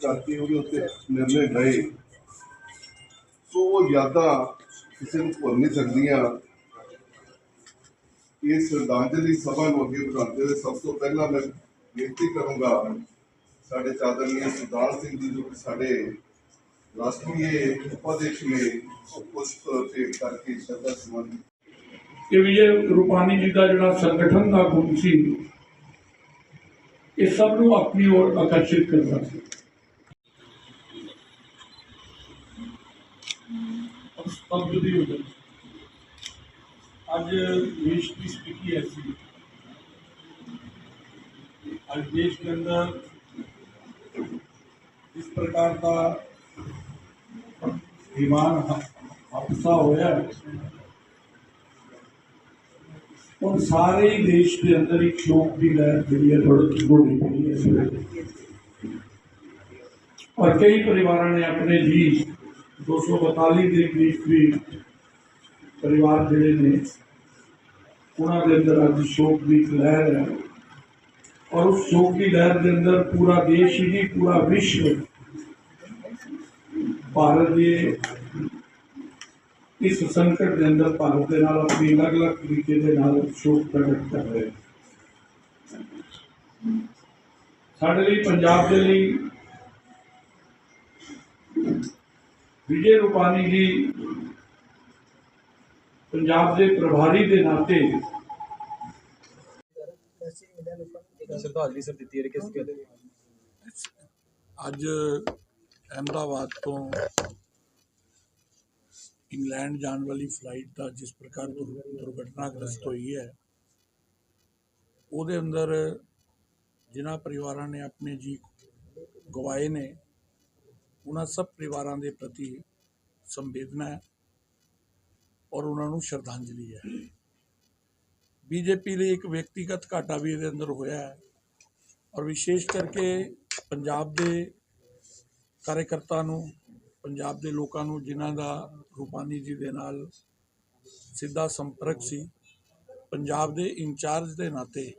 ਕਰਕੇ ਉਹਦੇ ਉੱਤੇ ਨਿਰਣੇ ਲਏ ਸੋ ਉਹ ਯਾਦਾਂ ਕਿਸੇ ਨੂੰ ਭੁੱਲ ਨਹੀਂ ਸਕਦੀਆਂ ਇਸ ਸ਼ਰਧਾਂਜਲੀ ਸਭਾ ਨੂੰ ਅੱਗੇ ਵਧਾਉਂਦੇ ਹੋਏ ਸਭ ਤੋਂ ਪਹਿਲਾਂ ਮੈਂ ਬੇਨਤੀ ਕਰੂੰਗਾ ਸਾਡੇ ਚਾਦਰਨੀਆ ਸਰਦਾਰ ਸਿੰਘ ਜੀ ਜੋ ਕਿ ਸਾਡੇ ਰਾਸ਼ਟਰੀ ਉਪਾਧਿਆਕਸ਼ ਨੇ ਉਹ ਪੁਸ਼ਪ ਭੇਟ ਕਰਕੇ ਸ਼ਰਧਾ ਸੁਮਨ ਕਿ ਵਿਜੇ ਰੂਪਾਨੀ ਜੀ ਦਾ ਜਿਹੜਾ ਸੰਗਠਨ ਦਾ ਗੁਣ ਸੀ ਇਹ ਸਭ ਨੂੰ ਆਪਣੀ ओर ਆਕਰਸ਼ਿਤ ਕਰਦਾ ਸੀ ਪਗਦੀ ਹੋ ਜਾਂਦੀ। ਅੱਜ ਦੇਸ਼ ਦੀ ਸਥਿਤੀ ਐਸੀ ਅੱਜ ਦੇਸ਼ ਦੇ ਅੰਦਰ ਇਸ ਪ੍ਰਕਾਰ ਦਾ ਦੀਵਾਨ ਹਾਦਸਾ ਹੋਇਆ ਹੁਣ ਸਾਰੇ ਦੇਸ਼ ਦੇ ਅੰਦਰ ਇੱਕ ਸ਼ੋਕ ਦੀ ਲਹਿਰ ਜਿਹੜੀ ਹੈ ਥੋੜੀ ਥੋੜੀ ਪਈ ਹੈ। ਪਰ ਕਈ ਪਰਿਵਾਰਾਂ ਨੇ ਆਪਣੇ ਜੀਵ 242 ਦੇ ਕਰੀਬ ਵੀ ਪਰਿਵਾਰ ਜਿਹੜੇ ਨੇ, ਉਹਨਾਂ ਦੇ ਅੰਦਰ ਅੱਜ ਸ਼ੋਕ ਦੀ ਲਹਿਰ ਹੈ। ਔਰ ਉਸ ਸ਼ੋਕ ਦੀ ਲਹਿਰ ਦੇ ਅੰਦਰ ਪੂਰਾ ਦੇਸ਼ ਹੀ ਨਹੀਂ, ਪੂਰਾ ਵਿਸ਼ਵ ਭਾਰਤ ਦੇ ਇਸ ਸੰਕਟ ਦੇ ਅੰਦਰ ਭਾਰਤ ਦੇ ਨਾਲ ਆਪਣੀ ਅਲੱਗ-ਅਲੱਗ ਤਰੀਕੇ ਦੇ ਨਾਲ ਸ਼ੋਕ ਪ੍ਰਗਟ ਕਰ ਰਹੇ ਸਾਡੇ ਲਈ, ਪੰਜਾਬ ਦੇ ਲਈ ਵਿਜੇ ਰੂਪਾਨੀ ਜੀ ਪੰਜਾਬ ਦੇ ਪ੍ਰਭਾਰੀ ਦੇ ਨਾਤੇ ਸ਼ਰਧਾਂਜਲੀ ਸਰ ਦਿੱਤੀ ਹੈ ਕਿਸ ਗੱਲ ਅੱਜ ਅਹਿਮਦਾਬਾਦ ਤੋਂ ਇੰਗਲੈਂਡ ਜਾਣ ਵਾਲੀ ਫਲਾਈਟ ਦਾ ਜਿਸ ਪ੍ਰਕਾਰ ਦੁਰ- ਦੁਰਘਟਨਾਗ੍ਰਸਤ ਹੋਈ ਹੈ ਉਹਦੇ ਅੰਦਰ ਜਿਨ੍ਹਾਂ ਪਰਿਵਾਰਾਂ ਨੇ ਆਪਣੇ ਜੀ ਗਵਾਏ ਨੇ ਉਹਨਾਂ ਸਭ ਪਰਿਵਾਰਾਂ ਦੇ ਪ੍ਰਤੀ ਸੰਵੇਦਨਾ ਹੈ ਔਰ ਉਹਨਾਂ ਨੂੰ ਸ਼ਰਧਾਂਜਲੀ ਹੈ। ਬੀਜੇਪੀ ਲਈ ਇੱਕ ਵਿਅਕਤੀਗਤ ਘਾਟਾ ਵੀ ਇਹਦੇ ਅੰਦਰ ਹੋਇਆ ਹੈ ਔਰ ਵਿਸ਼ੇਸ਼ ਕਰਕੇ ਪੰਜਾਬ ਦੇ ਕਾਰਜਕਰਤਾ ਨੂੰ, ਪੰਜਾਬ ਦੇ ਲੋਕਾਂ ਨੂੰ ਜਿਨ੍ਹਾਂ ਦਾ ਰੂਪਾਨੀ ਜੀ ਦੇ ਨਾਲ ਸਿੱਧਾ ਸੰਪਰਕ ਸੀ, ਪੰਜਾਬ ਦੇ ਇੰਚਾਰਜ ਦੇ ਨਾਤੇ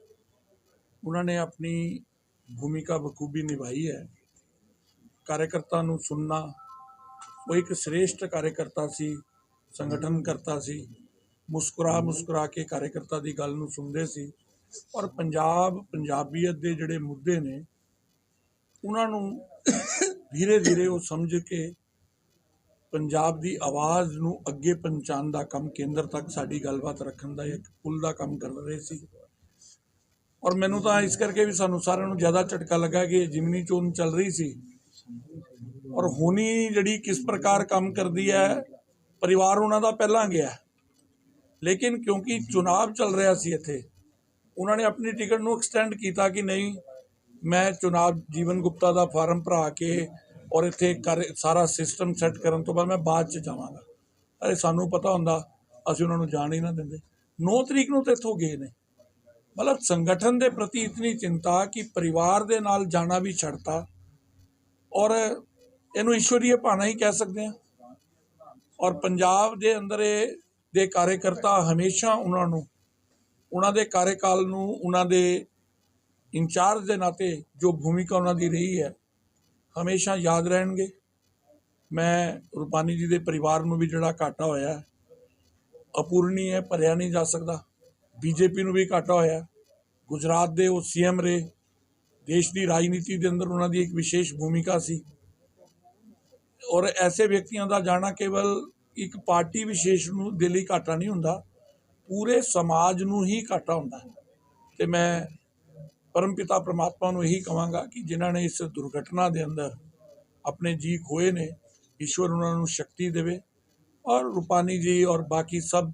ਉਹਨਾਂ ਨੇ ਆਪਣੀ ਭੂਮਿਕਾ ਬਖੂਬੀ ਨਿਭਾਈ ਹੈ। ਕਾਰਜਕਰਤਾ ਨੂੰ ਸੁਣਨਾ ਉਹ ਇੱਕ ਸ੍ਰੇਸ਼ਟ ਕਾਰਜਕਰਤਾ ਸੀ, ਸੰਗਠਨ ਕਰਤਾ ਸੀ। ਮੁਸਕਰਾ ਮੁਸਕਰਾ ਕੇ ਕਾਰਜਕਰਤਾ ਦੀ ਗੱਲ ਨੂੰ ਸੁਣਦੇ ਸੀ। ਔਰ ਪੰਜਾਬ, ਪੰਜਾਬੀਅਤ ਦੇ ਜਿਹੜੇ ਮੁੱਦੇ ਨੇ, ਉਹਨਾਂ ਨੂੰ ਧੀਰੇ ਧੀਰੇ ਉਹ ਸਮਝ ਕੇ ਪੰਜਾਬ ਦੀ ਆਵਾਜ਼ ਨੂੰ ਅੱਗੇ ਪਹੁੰਚਾਉਣ ਦਾ ਕੰਮ ਕੇਂਦਰ ਤੱਕ ਸਾਡੀ ਗੱਲਬਾਤ ਰੱਖਣ ਦਾ ਇੱਕ ਪੁਲ ਦਾ ਕੰਮ ਕਰ ਰਹੇ ਸੀ। ਔਰ ਮੈਨੂੰ ਤਾਂ ਇਸ ਕਰਕੇ ਵੀ ਸਾਨੂੰ ਸਾਰਿਆਂ ਨੂੰ ਜ਼ਿਆਦਾ ਝਟਕਾ ਲੱਗਾ ਕਿ ਜਿਮਨੀ ਚੋਣ ਚੱਲ ਰਹੀ ਸੀ। ਔਰ ਹੁਣੀ ਜਿਹੜੀ ਕਿਸ ਪ੍ਰਕਾਰ ਕੰਮ ਕਰਦੀ ਹੈ, ਪਰਿਵਾਰ ਉਹਨਾਂ ਦਾ ਪਹਿਲਾਂ ਗਿਆ ਲੇਕਿਨ ਕਿਉਂਕਿ ਚੁਣਾਵ ਚੱਲ ਰਿਹਾ ਸੀ ਇੱਥੇ, ਉਹਨਾਂ ਨੇ ਆਪਣੀ ਟਿਕਟ ਨੂੰ ਐਕਸਟੈਂਡ ਕੀਤਾ ਕਿ ਨਹੀਂ, ਮੈਂ ਚੁਣਾਵ ਜੀਵਨ ਗੁਪਤਾ ਦਾ ਫਾਰਮ ਭਰਾ ਕੇ ਔਰ ਇੱਥੇ ਕਰ, ਸਾਰਾ ਸਿਸਟਮ ਸੈੱਟ ਕਰਨ ਤੋਂ ਬਾਅਦ ਮੈਂ ਬਾਅਦ ਚ ਜਾਵਾਂਗਾ। ਅਰੇ ਸਾਨੂੰ ਪਤਾ ਹੁੰਦਾ, ਅਸੀਂ ਉਹਨਾਂ ਨੂੰ ਜਾਣ ਹੀ ਨਾ ਦਿੰਦੇ। 9 ਤਰੀਕ ਨੂੰ ਤੇ ਇੱਥੋਂ ਗਏ ਨੇ। ਮਤਲਬ ਸੰਗਠਨ ਦੇ ਪ੍ਰਤੀ ਇਤਨੀ ਚਿੰਤਾ ਕਿ ਪਰਿਵਾਰ ਦੇ ਨਾਲ ਜਾਣਾ ਵੀ ਛੱਡਤਾ। ਔਰ ਇਹਨੂੰ ਈਸ਼ਵਰੀਏ ਭਾਣਾ ਹੀ ਕਹਿ ਸਕਦੇ ਹਾਂ। ਔਰ ਪੰਜਾਬ ਦੇ ਅੰਦਰ ਇਹ ਦੇ ਕਾਰਜਕਰਤਾ ਹਮੇਸ਼ਾ ਉਹਨਾਂ ਨੂੰ ਉਹਨਾਂ ਦੇ ਕਾਰਜਕਾਲ ਨੂੰ ਉਹਨਾਂ ਦੇ ਇੰਚਾਰਜ ਦੇ ਨਾਤੇ ਜੋ ਭੂਮਿਕਾ ਉਹਨਾਂ ਦੀ ਰਹੀ ਹੈ ਹਮੇਸ਼ਾ ਯਾਦ ਰਹਿਣਗੇ। ਮੈਂ ਰੂਪਾਨੀ ਜੀ ਦੇ ਪਰਿਵਾਰ ਨੂੰ ਵੀ ਜਿਹੜਾ ਘਾਟਾ ਹੋਇਆ ਹੈ, ਅਪੂਰਣੀ ਹੈ ਭਰਿਆ ਨਹੀਂ ਜਾ ਸਕਦਾ। ਬੀਜੇਪੀ ਨੂੰ ਵੀ ਘਾਟਾ ਹੋਇਆ। ਗੁਜਰਾਤ ਦੇ ਉਹ ਸੀਐਮ ਰਹੇ। ਦੇਸ਼ ਦੀ ਰਾਜਨੀਤੀ ਦੇ ਅੰਦਰ ਉਹਨਾਂ ਦੀ ਇੱਕ ਵਿਸ਼ੇਸ਼ ਭੂਮਿਕਾ ਸੀ। ਔਰ ਐਸੇ ਵਿਅਕਤੀਆਂ ਦਾ ਜਾਣਾ ਕੇਵਲ ਇੱਕ ਪਾਰਟੀ ਵਿਸ਼ੇਸ਼ ਨੂੰ ਦੇ ਲਈ ਘਾਟਾ ਨਹੀਂ ਹੁੰਦਾ, ਪੂਰੇ ਸਮਾਜ ਨੂੰ ਹੀ ਘਾਟਾ ਹੁੰਦਾ ਹੈ। ਤੇ ਮੈਂ ਪਰਮਪਿਤਾ ਪ੍ਰਮਾਤਮਾ ਨੂੰ ਇਹੀ ਕਹਾਂਗਾ ਕਿ ਜਿਨ੍ਹਾਂ ਨੇ ਇਸ ਦੁਰਘਟਨਾ ਦੇ ਅੰਦਰ ਆਪਣੇ ਜੀ ਖੋਏ ਨੇ, ਈਸ਼ਵਰ ਉਹਨਾਂ ਨੂੰ ਸ਼ਕਤੀ ਦੇਵੇ ਔਰ ਰੂਪਾਨੀ ਜੀ ਔਰ ਬਾਕੀ ਸਭ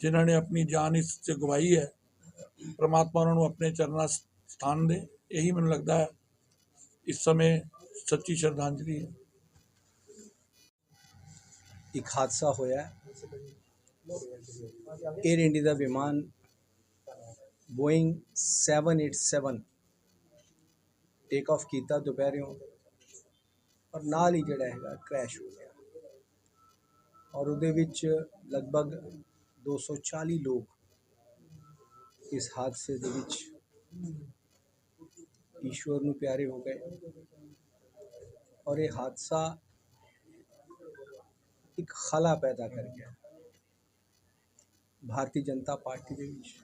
ਜਿਨ੍ਹਾਂ ਨੇ ਆਪਣੀ ਜਾਨ ਇਸ 'ਚ ਗਵਾਈ ਹੈ, ਪ੍ਰਮਾਤਮਾ ਉਹਨਾਂ ਨੂੰ ਆਪਣੇ ਚਰਨਾਂ ਸਥਾਨ ਦੇ। ਇਹੀ ਮੈਨੂੰ ਲੱਗਦਾ ਹੈ, ਇਸ ਸਮੇਂ ਸੱਚੀ ਸ਼ਰਧਾਂਜਲੀ ਹੈ। ਇੱਕ ਹਾਦਸਾ ਹੋਇਆ 에ਅਰ ਇੰਡੀਆ ਦਾ ਵਿਮਾਨ ਬੋਇੰਗ 787 ਟੇਕ ਆਫ ਕੀਤਾ ਦੁਪਹਿਰਿਓਂ, ਔਰ ਨਾਲ ਹੀ ਜਿਹੜਾ ਹੈਗਾ ਕ੍ਰੈਸ਼ ਹੋ ਗਿਆ। ਔਰ ਉਹਦੇ ਵਿੱਚ ਲਗਭਗ 240 ਲੋਕ ਇਸ ਹਾਦਸੇ ਦੇ ਵਿੱਚ ਈਸ਼ਵਰ ਨੂੰ ਪਿਆਰੇ ਹੋ ਗਏ। ਔਰ ਇਹ ਹਾਦਸਾ ਇੱਕ ਖਲਾ ਪੈਦਾ ਕਰ ਗਿਆ ਭਾਰਤੀ ਜਨਤਾ ਪਾਰਟੀ ਦੇ ਵਿੱਚ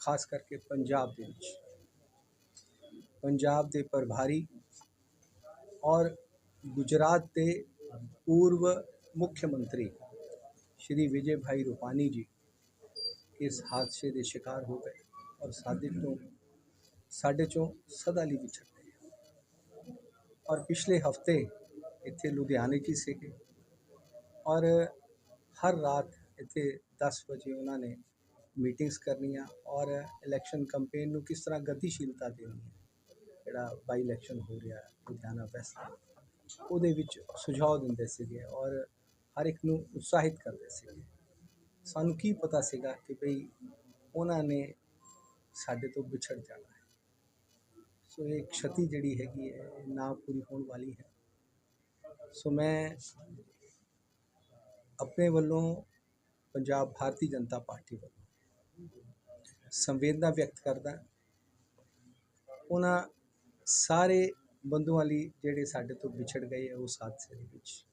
ਖਾਸ ਕਰਕੇ ਪੰਜਾਬ ਦੇ ਵਿੱਚ ਪੰਜਾਬ ਦੇ ਪ੍ਰਭਾਰੀ ਔਰ ਗੁਜਰਾਤ ਦੇ ਪੂਰਵ ਮੁੱਖ ਮੰਤਰੀ ਸ਼੍ਰੀ ਵਿਜੇ ਭਾਈ ਰੂਪਾਨੀ ਜੀ ਇਸ ਹਾਦਸੇ ਦੇ ਸ਼ਿਕਾਰ ਹੋ ਗਏ ਔਰ ਸਾਡੇ ਤੋਂ ਸਾਡੇ ਚੋਂ ਸਦਾ ਲਈ ਵਿਛੜ ਗਏ ਔਰ ਪਿਛਲੇ ਹਫ਼ਤੇ ਇੱਥੇ ਲੁਧਿਆਣੇ 'ਚ ਹੀ ਸੀਗੇ ਔਰ ਹਰ ਰਾਤ ਇੱਥੇ 10 ਵਜੇ ਉਹਨਾਂ ਨੇ ਮੀਟਿੰਗਸ ਕਰਨੀਆਂ ਔਰ ਇਲੈਕਸ਼ਨ ਕੈਂਪੇਨ ਨੂੰ ਕਿਸ ਤਰ੍ਹਾਂ ਗਤੀਸ਼ੀਲਤਾ ਦੇਣੀ ਹੈ, ਜਿਹੜਾ ਬਾਈ ਇਲੈਕਸ਼ਨ ਹੋ ਰਿਹਾ ਲੁਧਿਆਣਾ ਫੈਸਲਾ ਉਹਦੇ ਵਿੱਚ ਸੁਝਾਅ ਦਿੰਦੇ ਸੀਗੇ ਔਰ ਹਰ ਇੱਕ ਨੂੰ ਉਤਸ਼ਾਹਿਤ ਕਰਦੇ ਸੀਗੇ। ਸਾਨੂੰ ਕੀ ਪਤਾ ਸੀਗਾ ਕਿ ਭਈ ਉਹਨਾਂ ਨੇ ਸਾਡੇ ਤੋਂ ਵਿਛੜ ਜਾਣਾ ਹੈ। ਸੋ ਇਹ ਖਤੀ ਜਿਹੜੀ ਹੈਗੀ ਹੈ ਨਾ ਪੂਰੀ ਹੋਣ ਵਾਲੀ ਹੈ। ਸੋ ਮੈਂ ਆਪਣੇ ਵੱਲੋਂ ਪੰਜਾਬ ਭਾਰਤੀ ਜਨਤਾ ਪਾਰਟੀ ਵੱਲੋਂ ਸੰਵੇਦਨਾ ਵਿਅਕਤ ਕਰਦਾ ਉਹਨਾਂ ਸਾਰੇ ਬੰਧੂਆਂ ਲਈ ਜਿਹੜੇ ਸਾਡੇ ਤੋਂ ਵਿਛੜ ਗਏ ਹੈ ਉਸ ਹਾਦਸੇ ਦੇ ਵਿੱਚ।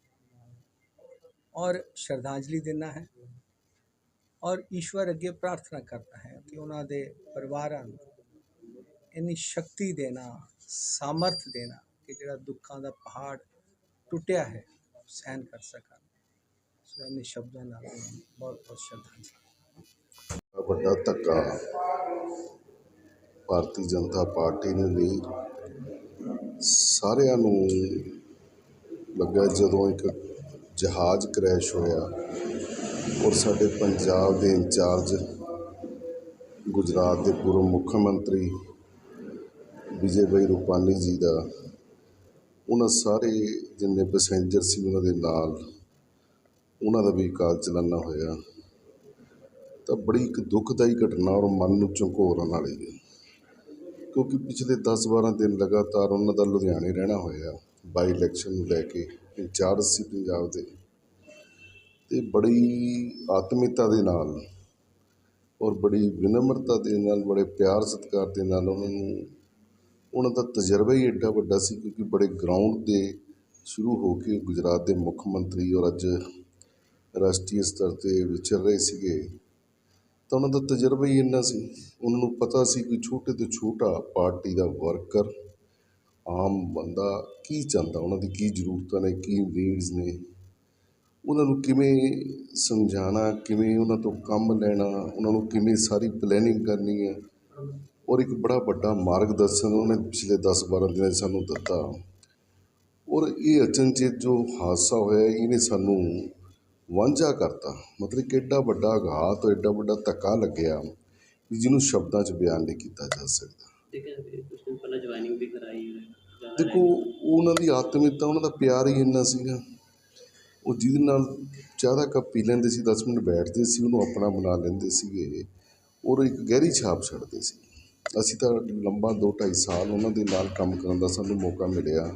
ਔਰ ਸ਼ਰਧਾਂਜਲੀ ਦੇਣਾ ਹੈ। ਔਰ ਈਸ਼ਵਰ ਅੱਗੇ ਪ੍ਰਾਰਥਨਾ ਕਰਦਾ ਹੈ ਕਿ ਉਹਨਾਂ ਦੇ ਪਰਿਵਾਰਾਂ ਨੂੰ ਇੰਨੀ ਸ਼ਕਤੀ ਦੇਣਾ, ਸਾਮਰਥ ਦੇਣਾ ਕਿ ਜਿਹੜਾ ਦੁੱਖਾਂ ਦਾ ਪਹਾੜ ਟੁੱਟਿਆ ਹੈ, ਉਹ ਸਹਿਨ ਕਰ ਸਕਣ। ਸੋ ਇੰਨੇ ਸ਼ਬਦਾਂ ਨਾਲ ਬਹੁਤ ਬਹੁਤ ਸ਼ਰਧਾਂਜਲੀ ਵੱਡਾ ਧੱਕਾ ਭਾਰਤੀ ਜਨਤਾ ਪਾਰਟੀ ਨੇ ਨਹੀਂ ਸਾਰਿਆਂ ਨੂੰ ਲੱਗਾ ਜਦੋਂ ਇੱਕ ਜਹਾਜ਼ ਕ੍ਰੈਸ਼ ਹੋਇਆ ਔਰ ਸਾਡੇ ਪੰਜਾਬ ਦੇ ਇੰਚਾਰਜ ਗੁਜਰਾਤ ਦੇ ਪੂਰਵ ਮੁੱਖ ਮੰਤਰੀ ਵਿਜੇ ਭਾਈ ਰੂਪਾਨੀ ਜੀ ਦਾ, ਉਹਨਾਂ ਸਾਰੇ ਜਿੰਨੇ ਪੈਸੇਂਜਰ ਸੀ ਉਹਨਾਂ ਦੇ ਨਾਲ ਉਹਨਾਂ ਦਾ ਵੀ ਕਾਲ ਚਲਾਨਾ ਹੋਇਆ। ਤਾਂ ਬੜੀ ਇੱਕ ਦੁਖਦਾਈ ਘਟਨਾ ਔਰ ਮਨ ਨੂੰ ਝੰਕੋਰਨ ਵਾਲੀ ਹੈ। ਕਿਉਂਕਿ ਪਿਛਲੇ 10-12 ਦਿਨ ਲਗਾਤਾਰ ਉਹਨਾਂ ਦਾ ਲੁਧਿਆਣੇ ਰਹਿਣਾ ਹੋਇਆ। ਬਾਈ ਇਲੈਕਸ਼ਨ ਨੂੰ ਲੈ ਕੇ ਇੰਚਾਰਜ ਸੀ ਪੰਜਾਬ ਦੇ। ਤੇ ਬੜੀ ਆਤਮੀਅਤਾ ਦੇ ਨਾਲ ਔਰ ਬੜੀ ਵਿਨਮਰਤਾ ਦੇ ਨਾਲ, ਬੜੇ ਪਿਆਰ ਸਤਿਕਾਰ ਦੇ ਨਾਲ ਉਹਨਾਂ ਨੂੰ ਉਹਨਾਂ ਦਾ ਤਜਰਬਾ ਹੀ ਐਡਾ ਵੱਡਾ ਸੀ ਕਿਉਂਕਿ ਬੜੇ ਗਰਾਊਂਡ ਤੇ ਸ਼ੁਰੂ ਹੋ ਕੇ ਗੁਜਰਾਤ ਦੇ ਮੁੱਖ ਮੰਤਰੀ ਔਰ ਅੱਜ ਰਾਸ਼ਟਰੀ ਸਤਰ ਤੇ ਵਿਚਰ ਰਹੇ ਸੀਗੇ। ਤਾਂ ਉਹਨਾਂ ਦਾ ਤਜਰਬਾ ਹੀ ਇੰਨਾ ਸੀ। ਉਹਨਾਂ ਨੂੰ ਪਤਾ ਸੀ ਕਿ ਛੋਟੇ ਤੋਂ ਛੋਟਾ ਪਾਰਟੀ ਦਾ ਵਰਕਰ, ਆਮ ਬੰਦਾ ਕੀ ਚਾਹੁੰਦਾ? ਉਹਨਾਂ ਦੀ ਕੀ ਜ਼ਰੂਰਤਾਂ ਨੇ, ਕੀ ਨੀਡਸ ਨੇ? ਉਹਨਾਂ ਨੂੰ ਕਿਵੇਂ ਸਮਝਾਉਣਾ, ਕਿਵੇਂ ਉਹਨਾਂ ਤੋਂ ਕੰਮ ਲੈਣਾ, ਉਹਨਾਂ ਨੂੰ ਕਿਵੇਂ ਸਾਰੀ ਪਲੈਨਿੰਗ ਕਰਨੀ ਹੈ? ਔਰ ਇੱਕ ਬੜਾ ਵੱਡਾ ਮਾਰਗਦਰਸ਼ਨ ਉਹਨੇ ਪਿਛਲੇ 10-12 ਦਿਨਾਂ 'ਚ ਸਾਨੂੰ ਦਿੱਤਾ। ਔਰ ਇਹ ਅਚਨਚੇਤ ਜੋ ਹਾਦਸਾ ਹੋਇਆ, ਇਹਨੇ ਸਾਨੂੰ ਵਾਂਝਾ ਕਰਤਾ। ਮਤਲਬ ਕਿ ਐਡਾ ਵੱਡਾ ਆਘਾਤ ਐਡਾ ਵੱਡਾ ਧੱਕਾ ਲੱਗਿਆ ਕਿ ਜਿਹਨੂੰ ਸ਼ਬਦਾਂ 'ਚ ਬਿਆਨ ਨਹੀਂ ਕੀਤਾ ਜਾ ਸਕਦਾ। ਦੇਖੋ ਉਹਨਾਂ ਦੀ ਆਤਮਿਕਤਾ ਉਹਨਾਂ ਦਾ ਪਿਆਰ ਹੀ ਇੰਨਾ ਸੀਗਾ। ਉਹ ਜਿਹਦੇ ਨਾਲ ਚਾਹ ਦਾ ਕੱਪ ਪੀ ਲੈਂਦੇ ਸੀ 10 ਮਿੰਟ ਬੈਠਦੇ ਸੀ ਉਹਨੂੰ ਆਪਣਾ ਬਣਾ ਲੈਂਦੇ ਸੀਗੇ। ਔਰ ਇੱਕ ਗਹਿਰੀ ਛਾਪ ਛੱਡਦੇ ਸੀ। ਅਸੀਂ ਤਾਂ ਲੰਬਾ 2-2.5 ਸਾਲ ਉਹਨਾਂ ਦੇ ਨਾਲ ਕੰਮ ਕਰਨ ਦਾ ਸਾਨੂੰ ਮੌਕਾ ਮਿਲਿਆ।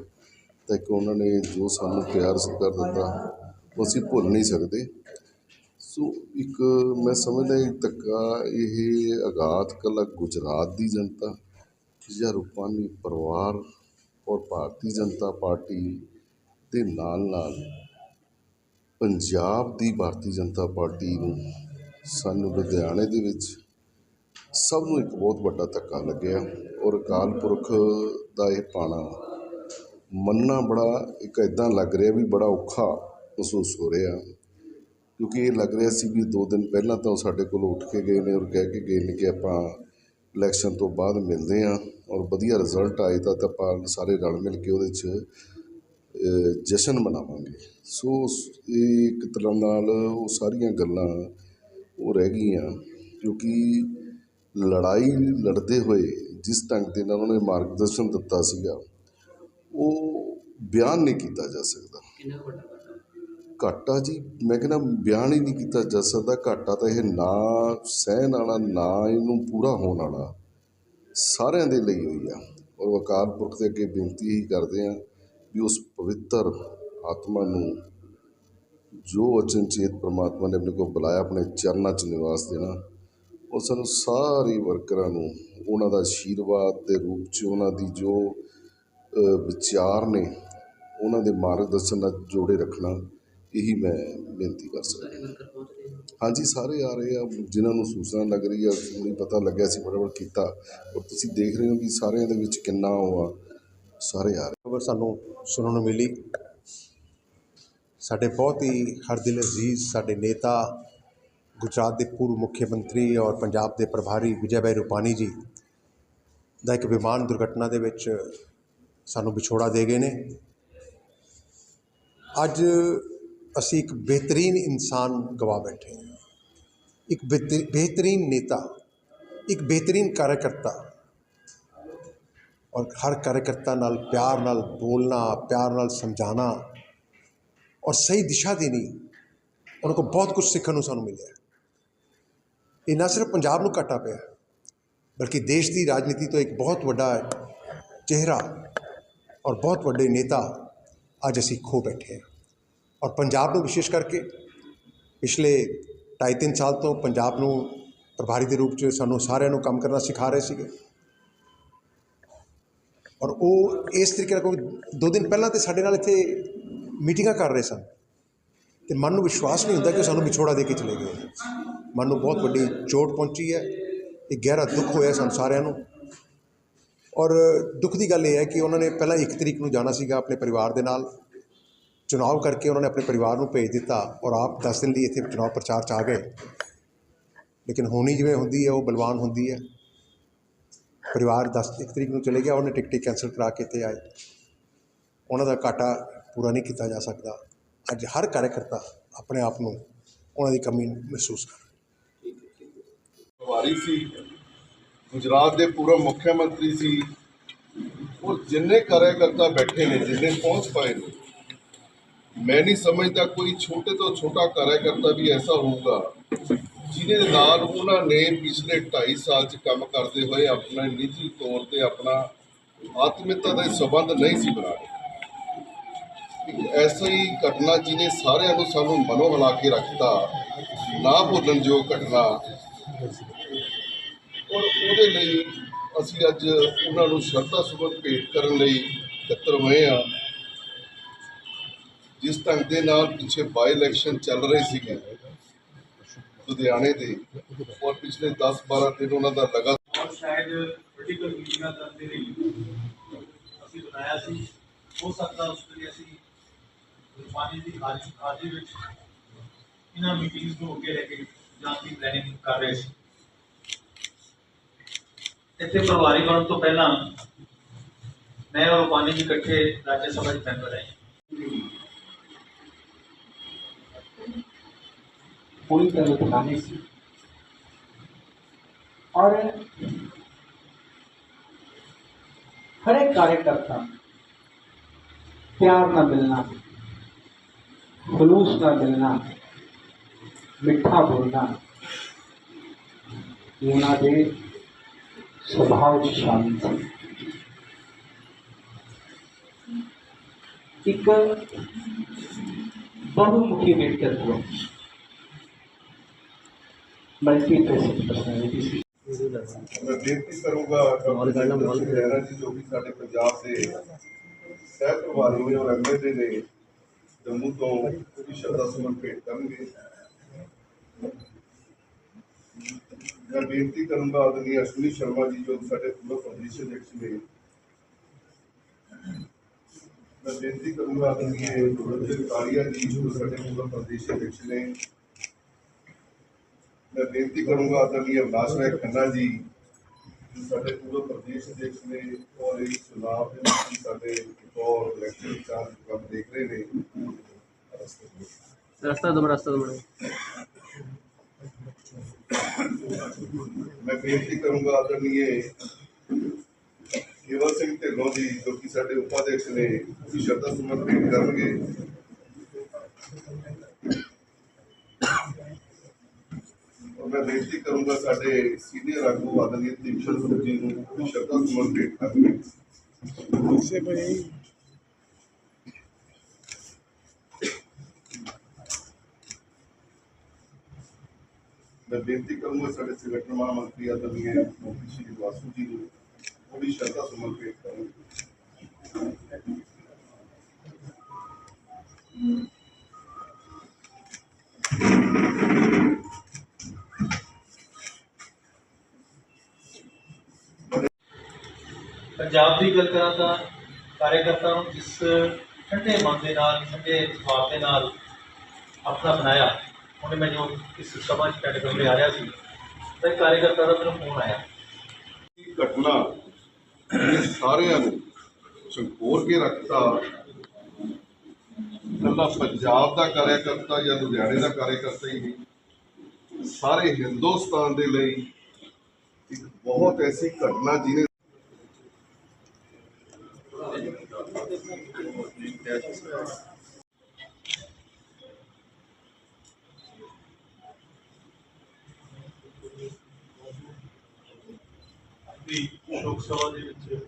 ਤਾਂ ਕਿ ਉਹਨਾਂ ਨੇ ਜੋ ਸਾਨੂੰ ਪਿਆਰ ਸਤਿਕਾਰ ਦਿੱਤਾ ਅਸੀਂ ਭੁੱਲ ਨਹੀਂ ਸਕਦੇ। ਸੋ ਇੱਕ ਮੈਂ ਸਮਝਦਾ ਇਹ ਧੱਕਾ, ਇਹ ਆਗਾਤ ਕਲਾ ਗੁਜਰਾਤ ਦੀ ਜਨਤਾ ਜਾਂ ਰੂਪਾਨੀ ਪਰਿਵਾਰ ਔਰ ਭਾਰਤੀ ਜਨਤਾ ਪਾਰਟੀ ਦੇ ਨਾਲ ਨਾਲ ਪੰਜਾਬ ਦੀ ਭਾਰਤੀ ਜਨਤਾ ਪਾਰਟੀ ਨੂੰ ਸਾਨੂੰ ਲੁਧਿਆਣੇ ਦੇ ਵਿੱਚ ਸਭ ਨੂੰ ਇੱਕ ਬਹੁਤ ਵੱਡਾ ਧੱਕਾ ਲੱਗਿਆ ਔਰ ਅਕਾਲ ਪੁਰਖ ਦਾ ਇਹ ਪਾਣਾ ਮੰਨਣਾ ਬੜਾ ਇੱਕ ਇਦਾਂ ਲੱਗ ਰਿਹਾ ਵੀ ਬੜਾ ਔਖਾ ਮਹਿਸੂਸ ਹੋ ਰਿਹਾ। ਕਿਉਂਕਿ ਇਹ ਲੱਗ ਰਿਹਾ ਸੀ ਵੀ 2 ਦਿਨ ਪਹਿਲਾਂ ਤਾਂ ਉਹ ਸਾਡੇ ਕੋਲ ਉੱਠ ਕੇ ਗਏ ਨੇ ਔਰ ਕਹਿ ਕੇ ਗਏ ਨੇ ਕਿ ਆਪਾਂ ਇਲੈਕਸ਼ਨ ਤੋਂ ਬਾਅਦ ਮਿਲਦੇ ਹਾਂ ਔਰ ਵਧੀਆ ਰਿਜ਼ਲਟ ਆਏ ਤਾਂ ਆਪਾਂ ਸਾਰੇ ਰਲ ਮਿਲ ਕੇ ਉਹਦੇ 'ਚ ਜਸ਼ਨ ਮਨਾਵਾਂਗੇ। ਸੋ ਇੱਕ ਤਰ੍ਹਾਂ ਨਾਲ ਉਹ ਸਾਰੀਆਂ ਗੱਲਾਂ ਉਹ ਰਹਿ ਗਈਆਂ ਕਿਉਂਕਿ ਲੜਾਈ ਲੜਦੇ ਹੋਏ ਜਿਸ ਢੰਗ ਦੇ ਨਾਲ ਉਹਨੇ ਮਾਰਗਦਰਸ਼ਨ ਦਿੱਤਾ ਸੀਗਾ, ਉਹ ਬਿਆਨ ਨਹੀਂ ਕੀਤਾ ਜਾ ਸਕਦਾ। ਘਾਟਾ ਜੀ, ਮੈਂ ਕਹਿੰਦਾ ਬਿਆਨ ਹੀ ਨਹੀਂ ਕੀਤਾ ਜਾ ਸਕਦਾ ਘਾਟਾ ਤਾਂ ਇਹ ਨਾ ਸਹਿਣ ਵਾਲਾ, ਨਾ ਇਹਨੂੰ ਪੂਰਾ ਹੋਣ ਵਾਲਾ ਸਾਰਿਆਂ ਦੇ ਲਈ ਹੋਈ ਆ। ਔਰ ਅਕਾਲ ਪੁਰਖ ਦੇ ਅੱਗੇ ਬੇਨਤੀ ਹੀ ਕਰਦੇ ਆ ਵੀ ਉਸ ਪਵਿੱਤਰ ਆਤਮਾ ਨੂੰ ਜੋ ਅਚਨਚੇਤ ਪ੍ਰਮਾਤਮਾ ਨੇ ਆਪਣੇ ਕੋਲ ਬੁਲਾਇਆ, ਆਪਣੇ ਚਰਨਾਂ 'ਚ ਨਿਵਾਸ ਦੇਣਾ, ਉਹ ਸਾਨੂੰ ਸਾਰੇ ਵਰਕਰਾਂ ਨੂੰ, ਉਹਨਾਂ ਦਾ ਆਸ਼ੀਰਵਾਦ ਦੇ ਰੂਪ 'ਚ, ਉਹਨਾਂ ਦੀ ਜੋ ਵਿਚਾਰ ਨੇ, ਉਹਨਾਂ ਦੇ ਮਾਰਗਦਰਸ਼ਨ ਨਾਲ ਜੋੜੇ ਰੱਖਣਾ। ਇਹੀ ਮੈਂ ਬੇਨਤੀ ਕਰ ਸਕਦਾ। ਹਾਂਜੀ ਸਾਰੇ ਆ ਰਹੇ ਆ। ਜਿਨ੍ਹਾਂ ਨੂੰ ਸੂਚਨਾ ਲੱਗ ਰਹੀ ਆ ਮੈਨੂੰ ਪਤਾ ਲੱਗਿਆ ਸੀ ਫਟਾਫਟ ਕੀਤਾ। ਔਰ ਤੁਸੀਂ ਦੇਖ ਰਹੇ ਹੋ ਵੀ ਸਾਰਿਆਂ ਦੇ ਵਿੱਚ ਕਿੰਨਾ ਉਹ ਆ। ਸਾਰੇ ਆ ਰਹੇ। ਖਬਰ ਸਾਨੂੰ ਸੁਣਨ ਨੂੰ ਮਿਲੀ। ਸਾਡੇ ਬਹੁਤ ਹੀ ਹਰਦਿਲ ਅਜ਼ੀਜ਼ ਸਾਡੇ ਨੇਤਾ ਗੁਜਰਾਤ ਦੇ ਪੂਰਵ ਮੁੱਖ ਮੰਤਰੀ ਔਰ ਪੰਜਾਬ ਦੇ ਪ੍ਰਭਾਰੀ ਵਿਜੇ ਭਾਈ ਰੂਪਾਨੀ ਜੀ ਦਾ ਇੱਕ ਵਿਮਾਨ ਦੁਰਘਟਨਾ ਦੇ ਵਿੱਚ ਸਾਨੂੰ ਵਿਛੋੜਾ ਦੇ ਗਏ ਨੇ। ਅੱਜ ਅਸੀਂ ਇੱਕ ਬਿਹਤਰੀਨ ਇਨਸਾਨ ਗਵਾ ਬੈਠੇ ਹਾਂ। ਇੱਕ ਬਿਹਤਰ- ਬਿਹਤਰੀਨ ਨੇਤਾ, ਇੱਕ ਬਿਹਤਰੀਨ ਕਾਰਜਕਰਤਾ। ਔਰ ਹਰ ਕਾਰਜਕਰਤਾ ਨਾਲ ਪਿਆਰ ਨਾਲ ਬੋਲਣਾ, ਪਿਆਰ ਨਾਲ ਸਮਝਾਉਣਾ ਔਰ ਸਹੀ ਦਿਸ਼ਾ ਦੇਣੀ ਉਹਨਾਂ ਕੋਲ ਬਹੁਤ ਕੁਝ ਸਿੱਖਣ ਨੂੰ ਸਾਨੂੰ ਮਿਲਿਆ। ਇਹ ਨਾ ਸਿਰਫ ਪੰਜਾਬ ਨੂੰ ਘਾਟਾ ਪਿਆ, ਬਲਕਿ ਦੇਸ਼ ਦੀ ਰਾਜਨੀਤੀ ਤੋਂ ਇੱਕ ਬਹੁਤ ਵੱਡਾ ਚਿਹਰਾ ਔਰ ਬਹੁਤ ਵੱਡੇ ਨੇਤਾ ਅੱਜ ਅਸੀਂ ਖੋ ਬੈਠੇ ਹਾਂ। ਔਰ ਪੰਜਾਬ ਨੂੰ ਵਿਸ਼ੇਸ਼ ਕਰਕੇ ਪਿਛਲੇ ਢਾਈ ਤਿੰਨ ਸਾਲ ਤੋਂ ਪੰਜਾਬ ਨੂੰ ਪ੍ਰਭਾਰੀ ਦੇ ਰੂਪ 'ਚ ਸਾਨੂੰ ਸਾਰਿਆਂ ਨੂੰ ਕੰਮ ਕਰਨਾ ਸਿਖਾ ਰਹੇ ਸੀਗੇ। ਔਰ ਉਹ ਇਸ ਤਰੀਕੇ ਨਾਲ ਕੋਈ ਦੋ ਦਿਨ ਪਹਿਲਾਂ ਤੇ ਸਾਡੇ ਨਾਲ ਇੱਥੇ ਮੀਟਿੰਗਾਂ ਕਰ ਰਹੇ ਸਨ। ਤੇ ਮਨ ਨੂੰ ਵਿਸ਼ਵਾਸ ਨਹੀਂ ਹੁੰਦਾ ਕਿ ਸਾਨੂੰ ਵਿਛੋੜਾ ਦੇ ਕੇ ਚਲੇ ਗਏ। ਮਨ ਨੂੰ ਬਹੁਤ ਵੱਡੀ ਚੋਟ ਪਹੁੰਚੀ ਹੈ। ਇਹ ਗਹਿਰਾ ਦੁੱਖ ਹੋਇਆ ਸਾਨੂੰ ਸਾਰਿਆਂ ਨੂੰ। ਔਰ ਦੁੱਖ ਦੀ ਗੱਲ ਇਹ ਹੈ ਕਿ ਉਹਨਾਂ ਨੇ ਪਹਿਲਾਂ ਇੱਕ ਤਰੀਕ ਨੂੰ ਜਾਣਾ ਸੀਗਾ ਆਪਣੇ ਪਰਿਵਾਰ ਦੇ ਨਾਲ। ਚੁਣਾਵ ਕਰਕੇ ਉਹਨਾਂ ਨੇ ਆਪਣੇ ਪਰਿਵਾਰ ਨੂੰ ਭੇਜ ਦਿੱਤਾ ਔਰ ਆਪ 10 ਦਿਨ ਲਈ ਇੱਥੇ ਚੁਣਾਵ ਪ੍ਰਚਾਰ 'ਚ ਆ ਗਏ ਲੇਕਿਨ ਹੋਣੀ ਜਿਵੇਂ ਹੁੰਦੀ ਹੈ ਉਹ ਬਲਵਾਨ ਹੁੰਦੀ ਹੈ ਪਰਿਵਾਰ 10 ਇੱਕ ਤਰੀਕ ਨੂੰ ਚਲੇ ਗਿਆ ਉਹਨੇ ਟਿਕਟ ਕੈਂਸਲ ਕਰਾ ਕੇ ਤੇ ਆਏ ਉਹਨਾਂ ਦਾ ਘਾਟਾ ਪੂਰਾ ਨਹੀਂ ਕੀਤਾ ਜਾ ਸਕਦਾ ਅੱਜ ਹਰ ਕਾਰਜਕਰਤਾ ਆਪਣੇ ਆਪ ਨੂੰ ਉਹਨਾਂ ਦੀ ਕਮੀ ਮਹਿਸੂਸ ਕਰ ਰਿਹਾ। ਸੀ ਗੁਜਰਾਤ ਦੇ ਪੂਰਾ ਮੁੱਖ ਮੰਤਰੀ ਸੀ ਉਹ ਜਿੰਨੇ ਕਾਰਜਕਰਤਾ ਬੈਠੇ ਨੇ ਜਿੰਨੇ ਪਹੁੰਚ ਪਾਏ ਨੇ ਮੈਂ ਨਹੀਂ ਸਮਝਦਾ ਕੋਈ ਛੋਟੇ ਤੋਂ ਛੋਟਾ ਕਾਰਜਕਰਤਾ ਵੀ ਐਸਾ ਹੋਊਗਾ ਜਿਹਦੇ ਨਾਲ ਉਹਨਾਂ ਨੇ ਪਿਛਲੇ 2.5 ਸਾਲ ਚ ਕੰਮ ਕਰਦੇ ਹੋਏ ਆਪਣਾ ਨਿੱਜੀ ਤੌਰ ਤੇ ਆਪਣਾ ਆਤਮਿਕਤਾ ਦੇ ਸੰਬੰਧ ਨਹੀਂ ਸੀ ਬਣਾਏ ਇੱਕ ਐਸਾ ਹੀ ਘਟਨਾ ਜਿਹਨੇ ਸਾਰਿਆਂ ਨੂੰ ਸਾਨੂੰ ਮਨੋਂ ਹਿਲਾ ਕੇ ਰੱਖਤਾ ਨਾ ਭੁੱਲਣ ਜੋ ਘਟਨਾ ਔਰ ਉਹਦੇ ਲਈ ਅਸੀਂ ਅੱਜ ਉਹਨਾਂ ਨੂੰ ਸ਼ਰਧਾ ਸੁਮਨ ਭੇਟ ਕਰਨ ਲਈ ਇਕੱਤਰ ਹੋਏ ਆ ਜਿਸ ਢੰਗ ਦੇ ਨਾਲ ਪਿੱਛੇ ਬਾਈ ਇਲੈਕਸ਼ਨ ਚੱਲ ਰਹੇ ਸੀਗੇ, ਲੁਧਿਆਣੇ ਦੇ, ਔਰ ਪਿਛਲੇ 10-12 ਦਿਨ ਉਹਨਾਂ ਦਾ ਲਗਾਤਾਰ ਸ਼ਾਇਦ ਪੋਲੀਟੀਕਲ ਮੀਟਿੰਗਾਂ ਕਰਨ ਦੇ ਅਸੀਂ ਬਣਾਇਆ ਸੀ, ਹੋ ਸਕਦਾ ਉਸ ਵੇਲੇ ਅਸੀਂ ਰੂਪਾਨੀ ਦੀ ਹਾਜ਼ਰ ਹਾਜ਼ਰੀ ਵਿੱਚ ਇਹਨਾਂ ਮੀਟਿੰਗਸ ਨੂੰ ਅੱਗੇ ਲੈ ਕੇ ਜਾਣ ਦੀ ਪਲੈਨਿੰਗ ਕਰ ਰਹੇ ਸੀ। ਇੱਥੇ ਪਰਿਵਾਰੀ ਬਣਨ ਤੋਂ ਪਹਿਲਾਂ ਮੈਂ ਔਰ ਰੂਪਾਨੀ ਜੀ ਇਕੱਠੇ ਰਾਜ ਸਭਾ ਦੇ ਮੈਂਬਰ ਰਹੇ पूरी तरह बनाने से। और हर एक कार्यकर्ता प्यार ना मिलना खुलूस ना मिलना, मिठा बोलना, ये दे स्वभाव शामिल एक बहुमुखी व्यक्तित्व। मल्टी फेसिड पर्सनैलिटी सी ਮੈਂ ਬੇਨਤੀ ਕਰੂੰਗਾ ਡਾਕਟਰ ਮਹਿਰਾ ਜੀ ਜੋ ਕਿ ਸਾਡੇ ਪੰਜਾਬ ਦੇ ਸਹਿ ਪ੍ਰਭਾਰੀ ਨੇ ਔਰ ਐਮਐਲਏ ਨੇ ਜੰਮੂ ਤੋਂ ਪੂਰੀ ਸ਼ਰਧਾ ਸੁਮਨ ਭੇਟ ਕਰਨਗੇ ਮੈਂ ਬੇਨਤੀ ਕਰੂੰਗਾ ਆਦਰਨੀ ਅਸ਼ਵਨੀ ਸ਼ਰਮਾ ਜੀ ਜੋ ਕਿ ਸਾਡੇ ਪੂਰਵ ਪ੍ਰਦੇਸ਼ ਅਧਿਕਸ਼ ਨੇ ਮੈਂ ਬੇਨਤੀ ਕਰੂੰਗਾ ਆਦਰਨੀ ਗੁਰਵਿੰਦਰ ਕਾਲੀਆ ਜੀ ਜੋ ਸਾਡੇ ਪੂਰਵ ਪ੍ਰਦੇਸ਼ ਅਧਿਕਸ਼ ਨੇ ਮੈਂ ਬੇਨਤੀ ਕਰੂੰਗਾ ਆਦਰਨੀ ਅਵਨਾਸ਼ ਰਾਏ ਖੰਨਾ ਜੀ ਜੋ ਸਾਡੇ ਪੂਰਵ ਪ੍ਰਦੇਸ਼ ਅਧਿਕਸ਼ ਨੇ ਔਰ ਇਸ ਚੁਣਾਵ ਦੇ ਵਿੱਚ ਵੀ ਸਾਡੇ ਔਰ ਇਲੈਕਸ਼ਨ ਚਾਰ ਕੰਮ ਦੇਖ ਰਹੇ ਨੇ ਰਸਤਾ ਦੋ ਰਸਤਾ ਦੋ ਮੈਂ ਬੇਨਤੀ ਕਰੂੰਗਾ ਆਦਰਨੀਏ ਕੇਵਲ ਸਿੰਘ ਢਿੱਲੋਂ ਜੀ ਜੋ ਕਿ ਸਾਡੇ ਉਪਾਧਿਕਸ਼ ਨੇ ਉਹ ਵੀ ਸ਼ਰਧਾ ਸੁਮਨ ਭੇਟ ਕਰਨਗੇ ਔਰ ਮੈਂ ਬੇਨਤੀ ਕਰੂੰਗਾ ਸਾਡੇ ਸੀਨੀਅਰ ਆਗੂ ਆਦਰਨੀਏ ਦੀਪਸ਼ਰ ਸਿੰਘ ਜੀ ਨੂੰ ਉਹ ਵੀ ਸ਼ਰਧਾ ਸੁਮਨ ਭੇਟ ਕਰਨਗੇ ਮੈਂ ਬੇਨਤੀ ਕਰੂੰਗਾ ਸਾਡੇ ਸੰਗਠਨ ਮਹਾਮੰਤਰੀ ਆਦਰਨੀਏ ਮੰਤਰੀ ਸ਼੍ਰੀ ਵਾਸੂ ਜੀ ਨੂੰ ਉਹ ਵੀ ਸ਼ਰਧਾ ਸੁਮਨ ਭੇਟ ਕਰਨਗੇ ਪੰਜਾਬ ਦੀ ਗੱਲ ਕਰਾਂ ਤਾਂ ਕਾਰਜਕਰਤਾ ਨੂੰ ਜਿਸ ਠੰਡੇ ਮਨ ਦੇ ਨਾਲ, ਠੰਡੇ ਸੁਭਾਅ ਦੇ ਨਾਲ ਆਪਣਾ ਬਣਾਇਆ, ਉਹਨੇ ਮੈਂ ਜੋ ਇਸ ਸਭਾ 'ਚ ਅਟੈਂਡ ਕਰਨ ਆ ਰਿਹਾ ਸੀ। ਤਾਂ ਇੱਕ ਕਾਰਜਕਰਤਾ ਦਾ ਮੈਨੂੰ ਫੋਨ ਆਇਆ। ਇਹ ਘਟਨਾ ਇਹ ਸਾਰਿਆਂ ਨੂੰ ਝੰਕੋਰ ਕੇ ਰੱਖਤਾ। ਇਕੱਲਾ ਪੰਜਾਬ ਦਾ ਕਾਰਜਕਰਤਾ ਜਾਂ ਲੁਧਿਆਣੇ ਦਾ ਕਾਰਜਕਰਤਾ ਹੀ ਨਹੀਂ, ਸਾਰੇ ਹਿੰਦੁਸਤਾਨ ਦੇ ਲਈ ਇੱਕ ਬਹੁਤ ਐਸੀ ਘਟਨਾ ਜਿਹਨੇ ਵੀ ਲੋਕ ਸਭਾ ਦੇ ਵਿੱਚ